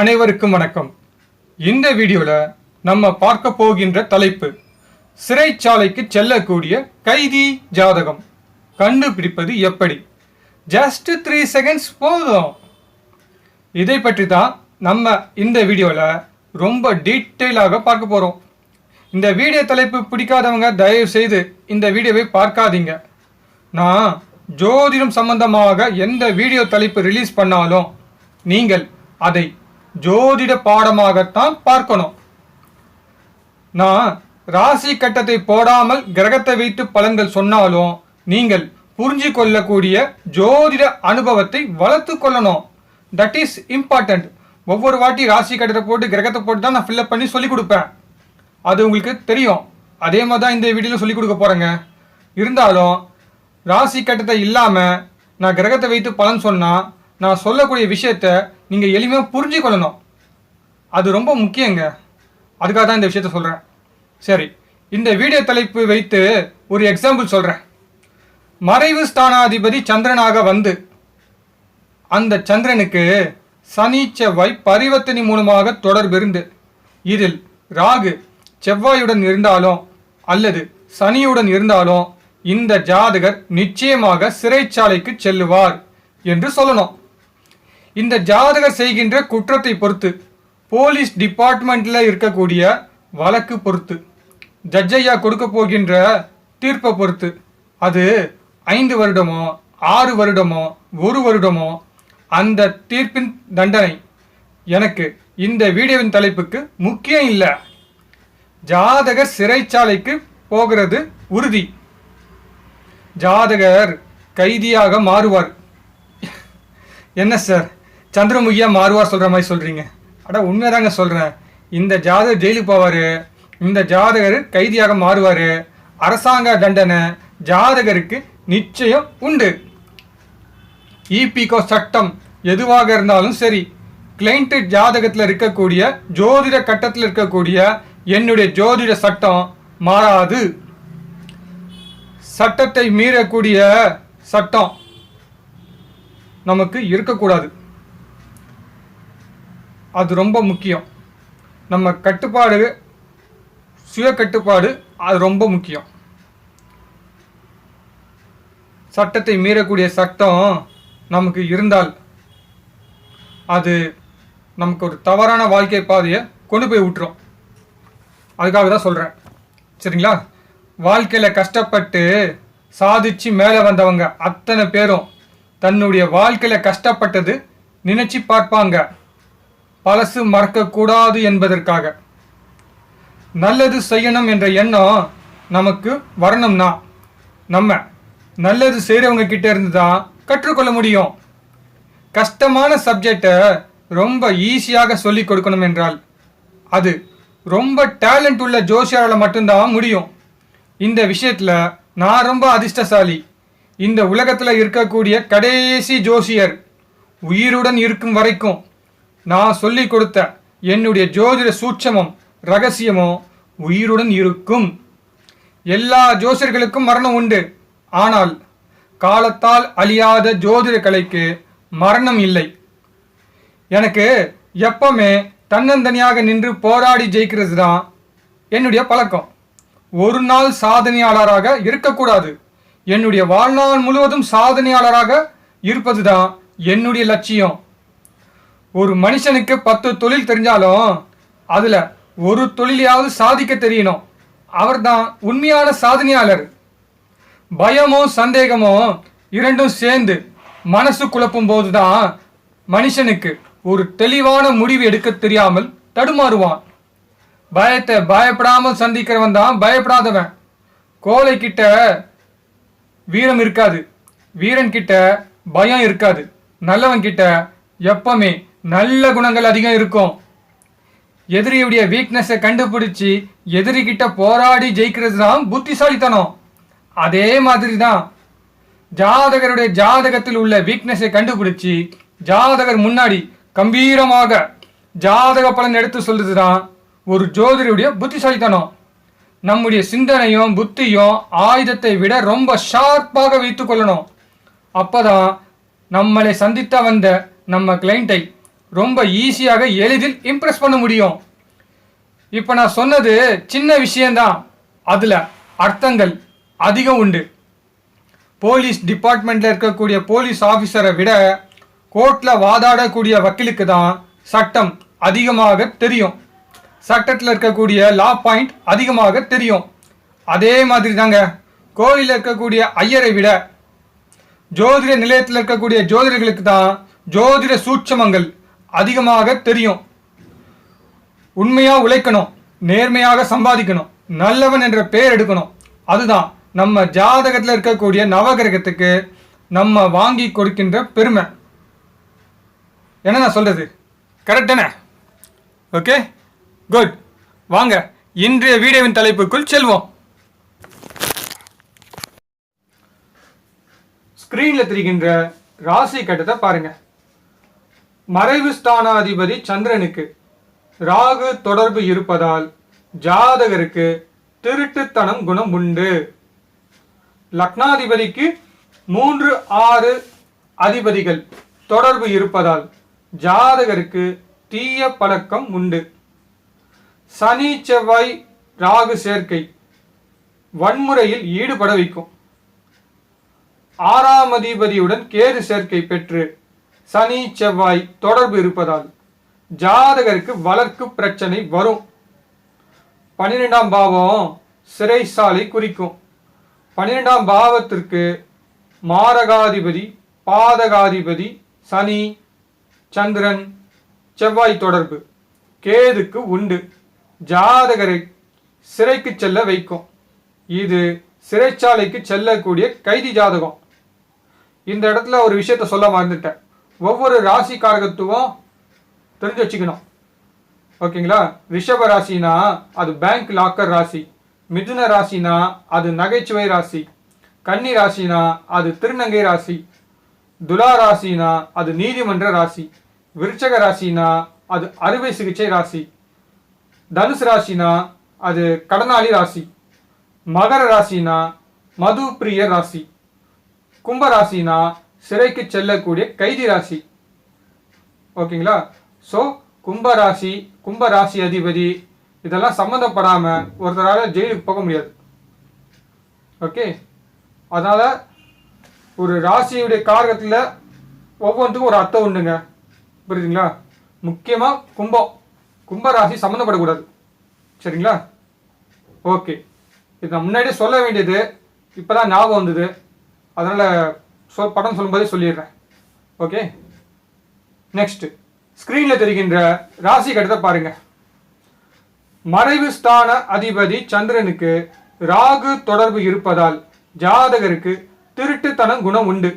அனைவருக்கும் வணக்கம். இந்த வீடியோவில் நம்ம பார்க்க போகின்ற தலைப்பு சிறைச்சாலைக்கு செல்லக்கூடிய கைதி ஜாதகம். கண்டுபிடிப்பது எப்படி? ஜஸ்ட் த்ரீ செகண்ட்ஸ் போதும். இதை பற்றி தான் நம்ம இந்த வீடியோவில் ரொம்ப டீட்டெயிலாக பார்க்க போகிறோம் இந்த வீடியோ தலைப்பு பிடிக்காதவங்க தயவு செய்து இந்த வீடியோவை பார்க்காதீங்க. நான் ஜோதிடம் சம்பந்தமாக எந்த வீடியோ தலைப்பு ரிலீஸ் பண்ணாலும் நீங்கள் அதை ஜோதிட பாடமாகத்தான் பார்க்கணும். நான் ராசி கட்டத்தை போடாமல் கிரகத்தை வைத்து பலன்கள் சொன்னாலும் நீங்கள் புரிஞ்சு கொள்ளக்கூடிய ஜோதிட அனுபவத்தை வளர்த்து கொள்ளணும். தட் இஸ் இம்பார்ட்டன்ட் ஒவ்வொரு வாட்டி ராசி கட்டத்தை போட்டு கிரகத்தை போட்டு தான் நான் ஃபில்லப் பண்ணி சொல்லிக் கொடுப்பேன். அது உங்களுக்கு தெரியும். அதே மாதிரி தான் இந்த வீடியோவில் சொல்லிக் கொடுக்க போகிறேங்க இருந்தாலும் ராசி கட்டத்தை இல்லாமல் நான் கிரகத்தை வைத்து பலன் சொன்னால் நான் சொல்லக்கூடிய விஷயத்த நீங்கள் எளிமையாக புரிஞ்சு கொள்ளணும். அது ரொம்ப முக்கியங்க. அதுக்காக தான் இந்த விஷயத்த சொல்கிறேன் சரி இந்த வீடியோ தலைப்பு வைத்து ஒரு எக்ஸாம்பிள் சொல்கிறேன் மறைவு ஸ்தானாதிபதி சந்திரனாக வந்து அந்த சந்திரனுக்கு சனி செவ்வாய் பரிவர்த்தனை மூலமாக தொடர்பிருந்து இதில் ராகு செவ்வாயுடன் இருந்தாலும் அல்லது சனியுடன் இருந்தாலும் இந்த ஜாதகர் நிச்சயமாக சிறைச்சாலைக்கு செல்லுவார் என்று சொல்லணும். இந்த ஜாதகர் செய்கின்ற குற்றத்தை பொறுத்து போலீஸ் டிபார்ட்மெண்ட்டில் இருக்கக்கூடிய வழக்கு பொறுத்து ஜட்ஜையா கொடுக்க போகின்ற தீர்ப்பை பொறுத்து அது ஐந்து வருடமோ ஆறு வருடமோ ஒரு வருடமோ அந்த தீர்ப்பின் தண்டனை எனக்கு இந்த வீடியோவின் தலைப்புக்கு முக்கியம் இல்லை. ஜாதகர் சிறைச்சாலைக்கு போகிறது உறுதி. ஜாதகர் கைதியாக மாறுவார். என்ன சார்? சந்திரமுகியா மாறுவார் சொல்ற மாதிரி சொல்றீங்க. அட உண்மைதாங்க சொல்றேன். இந்த ஜாதகர் ஜெயிலுக்கு போவாரு. இந்த ஜாதகர் கைதியாக மாறுவாரு. அரசாங்க தண்டனை ஜாதகருக்கு நிச்சயம் உண்டு. இபிகோ சட்டம் எதுவாக இருந்தாலும் சரி கிளைண்ட் ஜாதகத்தில் இருக்கக்கூடிய ஜோதிட கட்டத்தில் இருக்கக்கூடிய என்னுடைய ஜோதிட சட்டம் மாறாது. சட்டத்தை மீறக்கூடிய சட்டம் நமக்கு இருக்கக்கூடாது. அது ரொம்ப முக்கியம். நம்ம கட்டுப்பாடு சுய கட்டுப்பாடு அது ரொம்ப முக்கியம். சட்டத்தை மீறக்கூடிய சட்டம் நமக்கு இருந்தால் அது நமக்கு ஒரு தவறான வாழ்க்கை பாதையை கொண்டு போய் விட்டுரும். அதுக்காக தான் சொல்கிறேன் சரிங்களா? வாழ்க்கையில் கஷ்டப்பட்டு சாதிச்சு மேலே வந்தவங்க அத்தனை பேரும் தன்னுடைய வாழ்க்கையில் கஷ்டப்பட்டது நினச்சி பார்ப்பாங்க. பழசு மறக்கக்கூடாது என்பதற்காக. நல்லது செய்யணும் என்ற எண்ணம் நமக்கு வரணும்னா நம்ம நல்லது செய்கிறவங்க கிட்ட இருந்து தான் கற்றுக்கொள்ள முடியும். கஷ்டமான சப்ஜெக்டை ரொம்ப ஈஸியாக சொல்லிக் கொடுக்கணும் என்றால் அது ரொம்ப டேலண்ட் உள்ள ஜோசியரால் மட்டும்தான் முடியும். இந்த விஷயத்தில் நான் ரொம்ப அதிர்ஷ்டசாலி. இந்த உலகத்தில் இருக்கக்கூடிய கடைசி ஜோசியர் உயிருடன் இருக்கும் வரைக்கும் நான் சொல்லிக் கொடுத்த என்னுடைய ஜோதிட சூட்சமும் ரகசியமும் உயிருடன் இருக்கும். எல்லா ஜோசியர்களுக்கும் மரணம் உண்டு. ஆனால் காலத்தால் அழியாத ஜோதிட கலைக்கு மரணம் இல்லை. எனக்கு எப்பவுமே தன்னந்தனியாக நின்று போராடி ஜெயிக்கிறது தான் என்னுடைய பழக்கம். ஒரு நாள் சாதனையாளராக இருக்கக்கூடாது. என்னுடைய வாழ்நாள் முழுவதும் சாதனையாளராக இருப்பது தான் என்னுடைய லட்சியம். ஒரு மனுஷனுக்கு பத்து தொழில் தெரிஞ்சாலும் அதில் ஒரு தொழிலையாவது சாதிக்க தெரியணும். அவர்தான் உண்மையான சாதனையாளர். பயமோ சந்தேகமோ இரண்டும் சேர்ந்து மனசு குழப்பும் போதுதான் மனுஷனுக்கு ஒரு தெளிவான முடிவு எடுக்க தெரியாமல் தடுமாறுவான். பயத்தை பயப்படாமல் சந்திக்கிறவன் தான் பயப்படாதவன். கோழை கிட்ட வீரம் இருக்காது. வீரன் கிட்ட பயம் இருக்காது. நல்லவன் கிட்ட எப்பவுமே நல்ல குணங்கள் அதிகம் இருக்கும். எதிரியுடைய வீக்னஸை கண்டுபிடிச்சி எதிரிகிட்ட போராடி ஜெயிக்கிறது தான் புத்திசாலித்தனம். அதே மாதிரி தான் ஜாதகருடைய ஜாதகத்தில் உள்ள வீக்னஸை கண்டுபிடிச்சி ஜாதகர் முன்னாடி கம்பீரமாக ஜாதக பலன் எடுத்து சொல்றது தான் ஒரு ஜோதிடருடைய புத்திசாலித்தனம். நம்முடைய சிந்தனையும் புத்தியும் ஆயுதத்தை விட ரொம்ப ஷார்ப்பாக வைத்து கொள்ளணும். அப்பதான் நம்மளை சந்தித்த வந்த நம்ம கிளைண்ட்டை ரொம்ப ஈஸியாக எளிதில் இம்ப்ரெஸ் பண்ண முடியும். இப்போ நான் சொன்னது சின்ன விஷயந்தான் அதில் அர்த்தங்கள் அதிகம் உண்டு. போலீஸ் டிபார்ட்மெண்ட்டில் இருக்கக்கூடிய போலீஸ் ஆஃபீஸரை விட கோர்ட்டில் வாதாடக்கூடிய வக்கீலுக்கு தான் சட்டம் அதிகமாக தெரியும். சட்டத்தில் இருக்கக்கூடிய லா பாயிண்ட் அதிகமாக தெரியும். அதே மாதிரி தாங்க கோயிலில் இருக்கக்கூடிய ஐயரை விட ஜோதிட நிலையத்தில் இருக்கக்கூடிய ஜோதிடர்களுக்கு தான் ஜோதிட சூட்சமங்கள் அதிகமாக தெரியும். உண்மையாக உழைக்கணும் நேர்மையாக சம்பாதிக்கணும் நல்லவன் என்ற பெயர் எடுக்கணும். அதுதான் நம்ம ஜாதகத்தில் இருக்கக்கூடிய நவகிரகத்துக்கு நம்ம வாங்கி கொடுக்கின்ற பெருமை. என்ன நான் சொல்கிறது கரெக்ட் தானே? ஓகே குட் வாங்க இன்றைய வீடியோவின் தலைப்புக்குள் செல்வோம். ஸ்க்ரீனில் தெரிகின்ற ராசி கட்டத்தை பாருங்கள் மறைவு ஸ்தானாதிபதி சந்திரனுக்கு ராகு தொடர்பு இருப்பதால் ஜாதகருக்கு திருட்டுத்தனம் குணம் உண்டு. லக்னாதிபதிக்கு மூன்று ஆறு அதிபதிகள் தொடர்பு இருப்பதால் ஜாதகருக்கு தீய பழக்கம் உண்டு. சனி செவ்வாய் ராகு சேர்க்கை வன்முறையில் ஈடுபட வைக்கும். ஆறாம் அதிபதியுடன் கேது சேர்க்கை பெற்று சனி செவ்வாய் தொடர்பு இருப்பதால் ஜாதகருக்கு வளர்க்கு பிரச்சனை வரும். பன்னிரெண்டாம் பாவம் சிறைசாலை குறிக்கும். பன்னிரெண்டாம் பாவத்திற்கு மாரகாதிபதி பாதகாதிபதி சனி சந்திரன் செவ்வாய் தொடர்பு. கேதுக்கு உண்டு. ஜாதகரை சிறைக்கு செல்ல வைக்கும். இது சிறைச்சாலைக்கு செல்லக்கூடிய கைதி ஜாதகம். இந்த இடத்துல ஒரு விஷயத்த சொல்ல மறந்துட்டேன். ஒவ்வொரு ராசி காரகத்துவம் தெரிஞ்சு வச்சுக்கணும். ஓகேங்களா? ரிஷப ராசினா அது பேங்க் லாக்கர் ராசி. மிதுன ராசினா அது நகைச்சுவை ராசி. கன்னி ராசினா அது திருநங்கை ராசி. துலா ராசினா அது நீதிமன்ற ராசி. விருச்சக ராசினா அது அறுவை சிகிச்சை ராசி. தனுசு ராசினா அது கடனாளி ராசி. மகர ராசினா மது பிரிய ராசி. கும்ப ராசினா சிறைக்கு செல்லக்கூடிய கைதி ராசி. ஓகேங்களா? ஸோ கும்பராசி கும்பராசி அதிபதி இதெல்லாம் சம்மந்தப்படாமல் ஒருத்தரால் ஜெயிலுக்கு போக முடியாது. ஓகே? அதனால் ஒரு ராசியுடைய காரகத்தில் ஒவ்வொன்றுக்கும் ஒரு அர்த்தம் உண்டுங்க. புரியுதுங்களா? முக்கியமாக கும்பம். கும்பராசி சம்மந்தப்படக்கூடாது சரிங்களா? ஓகே. இது நான் முன்னாடியே சொல்ல வேண்டியது இப்போ தான் ஞாபகம் வந்தது. அதனால் சொல் படம் சொல்லும்போதே சொல்லிடுறேன். ஓகே நெக்ஸ்ட் ஸ்க்ரீனில் தெரிகின்ற ராசி கட்டத்தை பாருங்க. மறைவு ஸ்தான அதிபதி சந்திரனுக்கு ராகு தொடர்பு இருப்பதால் ஜாதகருக்கு திருட்டுத்தனம் குணம் உண்டு.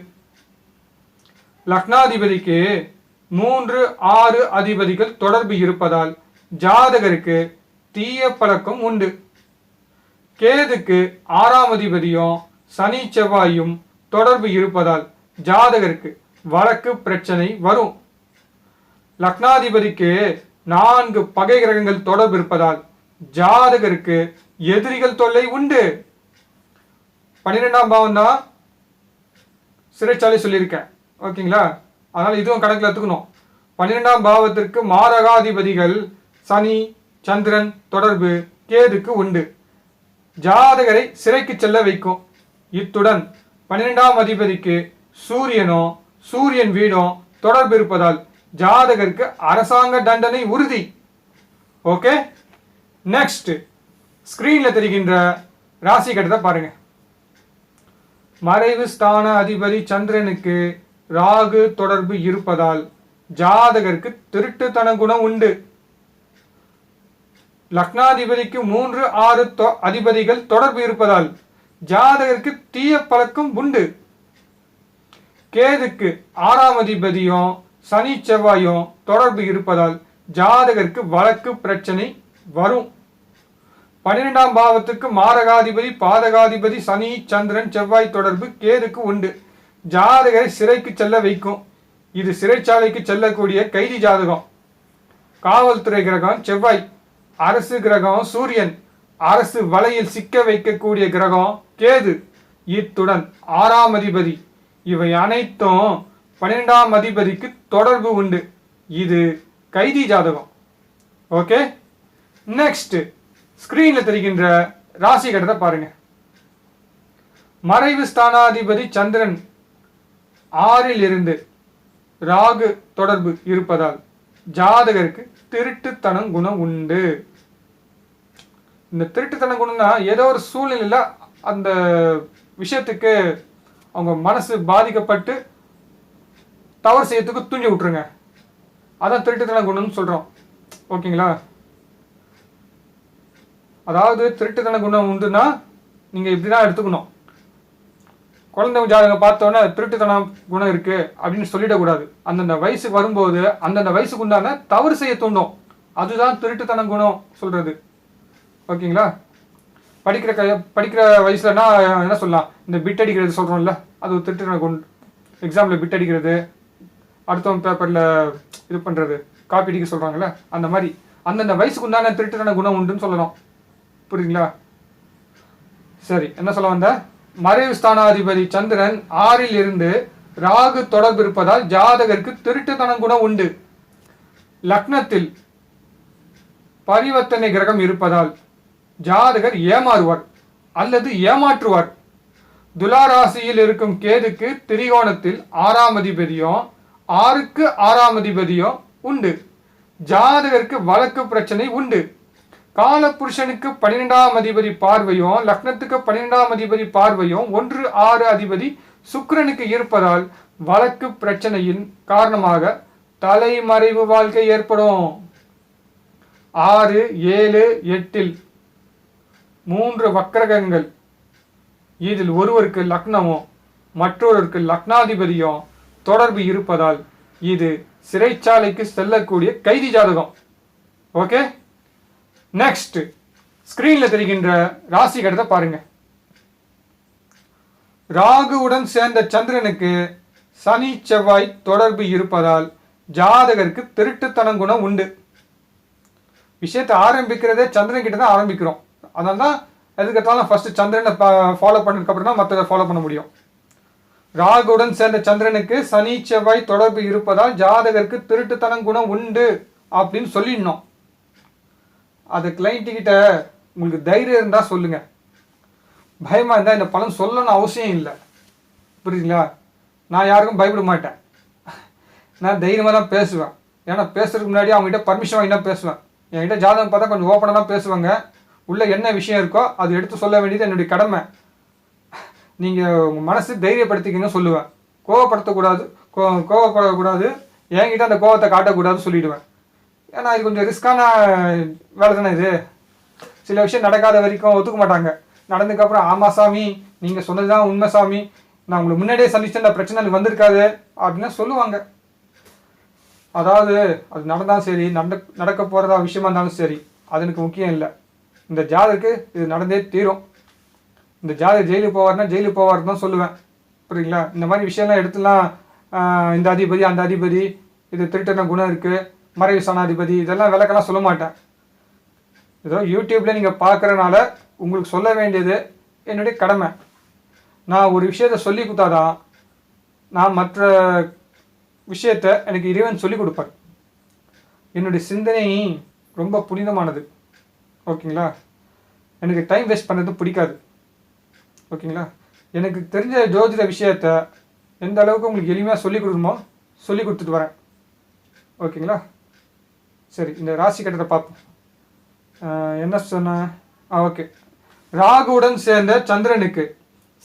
லக்னாதிபதிக்கு மூன்று ஆறு அதிபதிகள் தொடர்பு இருப்பதால் ஜாதகருக்கு தீய பழக்கம் உண்டு. கேதுக்கு ஆறாம் அதிபதியும் சனி செவ்வாயும் தொடர்பு இருப்பதால் ஜாதகருக்கு வழக்கு பிரச்சனை வரும். லக்னாதிபதிக்கு நான்கு பகை கிரகங்கள் தொடர்பு இருப்பதால் ஜாதகருக்கு எதிரிகள் தொல்லை உண்டு. பன்னிரெண்டாம் பாவம் தான் சிறைச்சாலை சொல்லியிருக்கேன். ஓகேங்களா? அதனால் இதுவும் கணக்கில் எடுத்துக்கணும். பன்னிரெண்டாம் பாவத்திற்கு மாரகாதிபதிகள் சனி சந்திரன் தொடர்பு கேதுக்கு உண்டு. ஜாதகரை சிறைக்கு செல்ல வைக்கும். இத்துடன் பன்னிரெண்டாம் அதிபதிக்கு சூரியனும் சூரியன் வீடோ தொடர்பு இருப்பதால் ஜாதகருக்கு அரசாங்க தண்டனை உறுதி. ஓகே? நெக்ஸ்ட் ஸ்கிரீன்ல தெரிகின்ற ராசி கட்டத்தை பாருங்க. மறைவு ஸ்தான அதிபதி சந்திரனுக்கு ராகு தொடர்பு இருப்பதால் ஜாதகருக்கு திருட்டுத்தன குணம் உண்டு. லக்னாதிபதிக்கு மூன்று ஆறு தொ- அதிபதிகள் தொடர்பு இருப்பதால் ஜாதகருக்கு தீய பழக்கம் உண்டு. கேதுக்கு ஆறாம் அதிபதியும் சனி செவ்வாயும் தொடர்பு இருப்பதால் ஜாதகருக்கு வழக்கு பிரச்சனை வரும். பன்னிரெண்டாம் பாவத்துக்கு மாரகாதிபதி பாதகாதிபதி சனி சந்திரன் செவ்வாய் தொடர்பு கேதுக்கு உண்டு. ஜாதகரை சிறைக்கு செல்ல வைக்கும். இது சிறைச்சாலைக்கு செல்லக்கூடிய கைதி ஜாதகம். காவல்துறை கிரகம் செவ்வாய் அரசு கிரகம் சூரியன். அரசு வலையில் சிக்க வைக்கக்கூடிய கிரகம் கேது. இத்துடன் ஆறாம் அதிபதி. இவை அனைத்தும் பன்னிரெண்டாம் அதிபதிக்கு தொடர்பு உண்டு. இது கைதி ஜாதகம். ஓகே? நெக்ஸ்ட் ஸ்கிரீன்ல தெரிகின்ற ராசி கட்டத்தை பாருங்க. மறைவு ஸ்தானாதிபதி சந்திரன் ஆறில் இருந்து ராகு தொடர்பு இருப்பதால் ஜாதகருக்கு திருட்டுத்தனம் குணம் உண்டு. இந்த திருட்டுத்தனம் குணம்னா ஏதோ ஒரு சூழ்நிலையில் அந்த விஷயத்துக்கு அவங்க மனசு பாதிக்கப்பட்டு தவறு செய்யறதுக்கு தூண்டி விட்டுருங்க. அதான் திருட்டுத்தனம் குணம்னு சொல்கிறோம் ஓகேங்களா? அதாவது திருட்டுத்தன குணம் உண்டுன்னா நீங்கள் இப்படி தான் எடுத்துக்கணும். குழந்தை ஜாதகம் பார்த்தோன்னே திருட்டுத்தனம் குணம் இருக்குது அப்படின்னு சொல்லிடக்கூடாது. அந்தந்த வயசு வரும்போது அந்தந்த வயசுக்கு உண்டான தவறு செய்ய தூண்டும். அதுதான் திருட்டுத்தனம் குணம் சொல்கிறது ஓகேங்களா? படிக்கிற க படிக்கிற வயசுலனா என்ன சொல்லலாம்? இந்த பிட் அடிக்கிறது சொல்கிறோம்ல அது ஒரு திருட்டுத்தன குணம் எக்ஸாமில் பிட் அடிக்கிறது அடுத்தவங்க பேப்பரில் இது பண்ணுறது காப்பி அடிக்க சொல்கிறாங்களே அந்த மாதிரி. அந்தந்த வயசுக்கு உண்டான திருட்டுத்தன குணம் உண்டுன்னு சொல்லலாம். புரியுதுங்களா? சரி என்ன சொல்ல வந்த? மறைவு ஸ்தானாதிபதி சந்திரன் ஆறில் இருந்து ராகு தொடர்பு இருப்பதால் ஜாதகருக்கு திருட்டுத்தனம் குணம் உண்டு. லக்னத்தில் பரிவர்த்தனை கிரகம் இருப்பதால் ஜாதகர் ஏமாறுவார் அல்லது ஏமாற்றுவார். துலாராசியில் இருக்கும் கேதுக்கு திரிகோணத்தில் ஆறாம் அதிபதியும் ஆறுக்கு ஆறாம் அதிபதியும் உண்டு. ஜாதகருக்கு வழக்கு பிரச்சனை உண்டு. காலபுருஷனுக்கு பன்னிரெண்டாம் அதிபதி பார்வையும் லக்னத்துக்கு பன்னிரெண்டாம் அதிபதி பார்வையும் ஒன்று ஆறு அதிபதி சுக்கரனுக்கு இருப்பதால் வழக்கு பிரச்சனையின் காரணமாக தலைமறைவு வாழ்க்கை ஏற்படும். ஆறு ஏழு எட்டில் மூன்று வக்கரகங்கள். இதில் ஒருவருக்கு லக்னமும் மற்றொருவருக்கு லக்னாதிபதியும் தொடர்பு இருப்பதால் இது சிறைச்சாலைக்கு செல்லக்கூடிய கைதி ஜாதகம். ஓகே? நெக்ஸ்ட் ஸ்கிரீன்ல தெரிகின்ற ராசி கடத்தை பாருங்க. ராகுவுடன் சேர்ந்த சந்திரனுக்கு சனி செவ்வாய் தொடர்பு இருப்பதால் ஜாதகருக்கு திருட்டுத்தனம் குணம் உண்டு. விஷயத்தை ஆரம்பிக்கிறதே சந்திரன் கிட்ட தான் ஆரம்பிக்கிறோம். அதனால தான் எதுக்கட்டாலும் ஃபர்ஸ்ட் சந்திரனை ஃபாலோ பண்ணதுக்கப்புறம் தான் மற்றதை ஃபாலோ பண்ண முடியும். ராகுடன் சேர்ந்த சந்திரனுக்கு சனி செவ்வாய் தொடர்பு இருப்பதால் ஜாதகருக்கு திருட்டுத்தனம் குணம் உண்டு அப்படின்னு சொல்லிடணும். அது கிளைண்ட்டுக்கிட்ட உங்களுக்கு தைரியம் இருந்தால் சொல்லுங்க. பயமாக இருந்தால் இந்த பலன் சொல்லணும்னு அவசியம் இல்லை. புரியுதுங்களா? நான் யாருக்கும் பயப்பட மாட்டேன். நான் தைரியமாக தான் பேசுவேன். ஏன்னா பேசுறதுக்கு முன்னாடி அவங்ககிட்ட பர்மிஷன் வாங்கி தான் பேசுவேன். என்கிட்ட ஜாதகம் பார்த்தா கொஞ்சம் ஓப்பனாக தான் பேசுவாங்க. உள்ளே என்ன விஷயம் இருக்கோ அது எடுத்து சொல்ல வேண்டியது என்னுடைய கடமை. நீங்கள் உங்கள் மனசு தைரியப்படுத்திக்கின்னு சொல்லுவேன். கோவப்படுத்தக்கூடாது. கோ கோவப்படக்கூடாது. என்கிட்ட அந்த கோவத்தை காட்டக்கூடாதுன்னு சொல்லிவிடுவேன் ஏன்னா இது கொஞ்சம் ரிஸ்க்கான வேலை தானே இது. சில விஷயம் நடக்காத வரைக்கும் ஒத்துக்க மாட்டாங்க. நடந்ததுக்கப்புறம் ஆமாம் சாமி நீங்கள் சொன்னது தான் உண்மை சாமி. நான் உங்களுக்கு முன்னாடியே சந்திச்சு அந்த பிரச்சனை வந்திருக்காது. அப்படின்னு சொல்லுவாங்க. அதாவது அது நடந்தாலும் சரி நடக்க நடக்க போகிறதா விஷயமா இருந்தாலும் சரி அது எனக்கு முக்கியம் இல்லை. இந்த ஜாதருக்கு இது நடந்தே தீரும். இந்த ஜாதகர் ஜெயிலுக்கு போவார்னா ஜெயிலுக்கு போவார் தான் சொல்லுவேன். புரியுங்களா இந்த மாதிரி விஷயம்லாம் எடுத்துலாம் இந்த அதிபதி அந்த அதிபதி இது திருட்டன குணம் இருக்குது மறைவு சனாதிபதி இதெல்லாம் விளக்கெல்லாம் சொல்ல மாட்டேன். ஏதோ யூடியூப்பில் நீங்கள் பார்க்குறனால உங்களுக்கு சொல்ல வேண்டியது என்னுடைய கடமை. நான் ஒரு விஷயத்தை சொல்லி கொடுத்தாதான் நான் மற்ற விஷயத்தை எனக்கு இறைவன் சொல்லி கொடுப்பார். என்னுடைய சிந்தனை ரொம்ப புனிதமானது. ஓகேங்களா? எனக்கு டைம் வேஸ்ட் பண்ணுறது பிடிக்காது. ஓகேங்களா? எனக்கு தெரிஞ்ச ஜோதிட விஷயத்த எந்த அளவுக்கு உங்களுக்கு எளிமையாக சொல்லி கொடுக்கணுமோ சொல்லி கொடுத்துட்டு வரேன். ஓகேங்களா? சரி இந்த ராசி கட்டத்தை பார்ப்போம். என்ன சொன்னேன் ஆ ஓகே. ராகுவுடன் சேர்ந்த சந்திரனுக்கு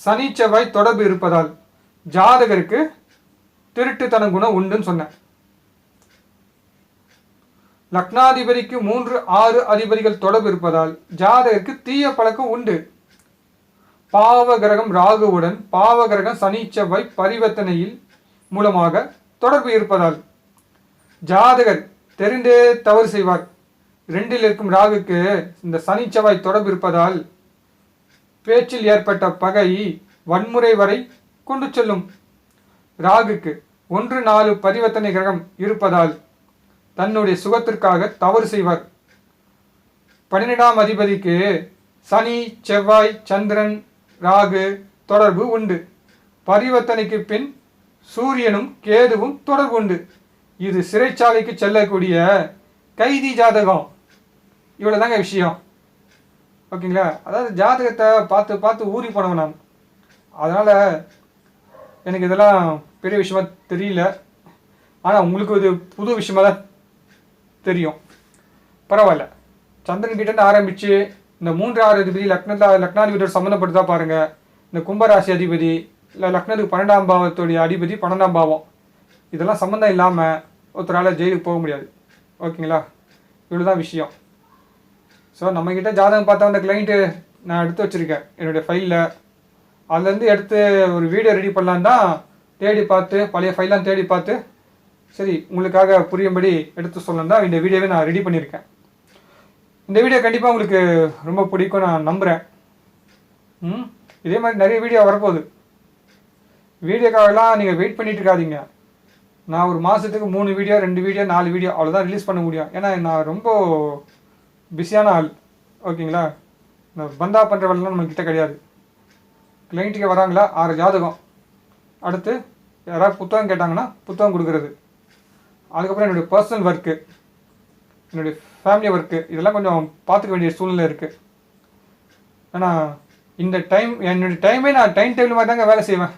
சனி செவ்வாய் தொடர்பு இருப்பதால் ஜாதகருக்கு திருட்டுத்தன குணம் உண்டுன்னு சொன்னேன். லக்னாதிபதிக்கு மூன்று ஆறு அதிபதிகள் தொடர்பு இருப்பதால் ஜாதகருக்கு தீய பழக்கம் உண்டு. பாவ கிரகம் ராகுவுடன் பாவ கிரகம் சனி செவ்வாய் பரிவர்த்தனையில் மூலமாக தொடர்பு இருப்பதால் ஜாதகர் தெரிந்தே தவறு செய்வார். ரெண்டில் இருக்கும் ராகுக்கு இந்த சனி செவ்வாய் தொடர்பு இருப்பதால் பேச்சில் ஏற்பட்ட பகை வன்முறை வரை கொண்டு செல்லும். ராகுக்கு ஒன்று நாலு பரிவர்த்தனை கிரகம் இருப்பதால் தன்னுடைய சுகத்திற்காக தவறு செய்வார். பன்னிரெண்டாம் அதிபதிக்கு சனி செவ்வாய் சந்திரன் ராகு தொடர்பு உண்டு. பரிவர்த்தனைக்கு பின் சூரியனும் கேதுவும் தொடர்பு உண்டு. இது சிறைச்சாலைக்கு செல்லக்கூடிய கைதி ஜாதகம். இவ்வளோ தாங்க விஷயம். ஓகேங்களா? அதாவது ஜாதகத்தை பார்த்து பார்த்து ஊறி போனவன் நான். அதனால் எனக்கு இதெல்லாம் பெரிய விஷயமா தெரியல. ஆனால் உங்களுக்கு இது புது விஷயமா தான் தெரியும். பரவாயில்ல. சந்திரன் கிட்டேருந்து ஆரம்பித்து இந்த மூன்று ஆறு அதிபதி லக்னத்தில் லக்னாதிபதியோட சம்மந்தப்படுத்தா பாருங்கள் இந்த கும்பராசி அதிபதி இல்லை லக்னத்துக்கு பன்னெண்டாம் பாவத்துடைய அதிபதி பன்னெண்டாம் பாவம். இதெல்லாம் சம்மந்தம் இல்லாமல் ஒருத்தரால் ஜெயிலுக்கு போக முடியாது. ஓகேங்களா? இவ்வளோ தான் விஷயம். ஸோ நம்மக்கிட்ட ஜாதகம் பார்த்தா அந்த கிளைண்ட்டு நான் எடுத்து வச்சுருக்கேன். என்னுடைய ஃபைலில் அதுலேருந்து எடுத்து ஒரு வீடியோ ரெடி பண்ணலான் தான் தேடி பார்த்து பழைய ஃபைல்லாம் தேடி பார்த்து சரி உங்களுக்காக புரியும்படி எடுத்து சொல்லணும் தான் இந்த வீடியோவை நான் ரெடி பண்ணியிருக்கேன். இந்த வீடியோ கண்டிப்பாக உங்களுக்கு ரொம்ப பிடிக்கும் நான் நம்புகிறேன் ம் இதே மாதிரி நிறைய வீடியோ வரப்போகுது. வீடியோக்காகலாம் நீங்கள் வெயிட் பண்ணிட்டு இருக்காதீங்க. நான் ஒரு மாதத்துக்கு மூணு வீடியோ ரெண்டு வீடியோ நாலு வீடியோ அவ்வளோதான் ரிலீஸ் பண்ண முடியும். ஏன்னா நான் ரொம்ப பிஸியான ஆள். ஓகேங்களா இந்த பந்தா பண்ணுற வேலைலாம் நம்மக்கிட்ட கிடையாது. கிளைண்ட்டுக்கு வராங்களா? ஆறு ஜாதகம். அடுத்து யாராவது புத்தகம் கேட்டாங்கன்னா புத்தகம் கொடுக்குறது. அதுக்கப்புறம் என்னுடைய பர்சனல் ஒர்க்கு என்னுடைய ஃபேமிலி ஒர்க்கு இதெல்லாம் கொஞ்சம் பார்த்துக்க வேண்டிய சூழ்நிலை இருக்குது ஏன்னா இந்த டைம் என்னுடைய டைமே நான் டைம் டேபிள் மாதிரி தாங்க வேலை செய்வேன்.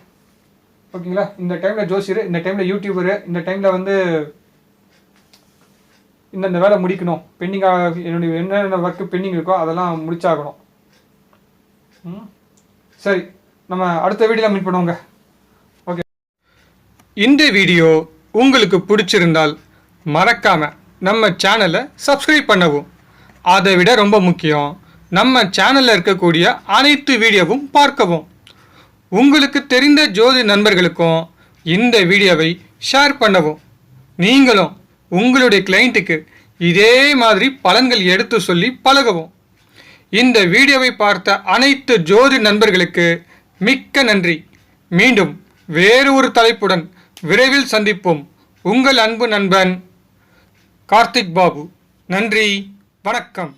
ஓகேங்களா? இந்த டைமில் ஜோசியர் இந்த டைமில் யூடியூபரு இந்த டைமில் வந்து இந்தந்த வேலை முடிக்கணும். பெண்டிங்காக என்னுடைய என்னென்ன ஒர்க்கு பெண்டிங் இருக்கோ அதெல்லாம் முடிச்சாகணும். ம்? சரி நம்ம அடுத்த வீடியோவில் மீட் பண்ணுவோங்க. ஓகே. இந்த வீடியோ உங்களுக்கு பிடிச்சிருந்தால் மறக்காமல் நம்ம சேனலை சப்ஸ்கிரைப் பண்ணவும். அதை விட ரொம்ப முக்கியம் நம்ம சேனலில் இருக்கக்கூடிய அனைத்து வீடியோவும் பார்க்கவும். உங்களுக்கு தெரிந்த ஜோதி நண்பர்களுக்கும் இந்த வீடியோவை ஷேர் பண்ணவும். நீங்களும் உங்களுடைய கிளைண்ட்டுக்கு இதே மாதிரி பலன்கள் எடுத்து சொல்லி பழகவும். இந்த வீடியோவை பார்த்த அனைத்து ஜோதி நண்பர்களுக்கு மிக்க நன்றி. மீண்டும் வேறு ஒரு தலைப்புடன் விரைவில் சந்திப்போம். உங்கள் அன்பு நண்பன் கார்த்திக் பாபு. நன்றி. வணக்கம்.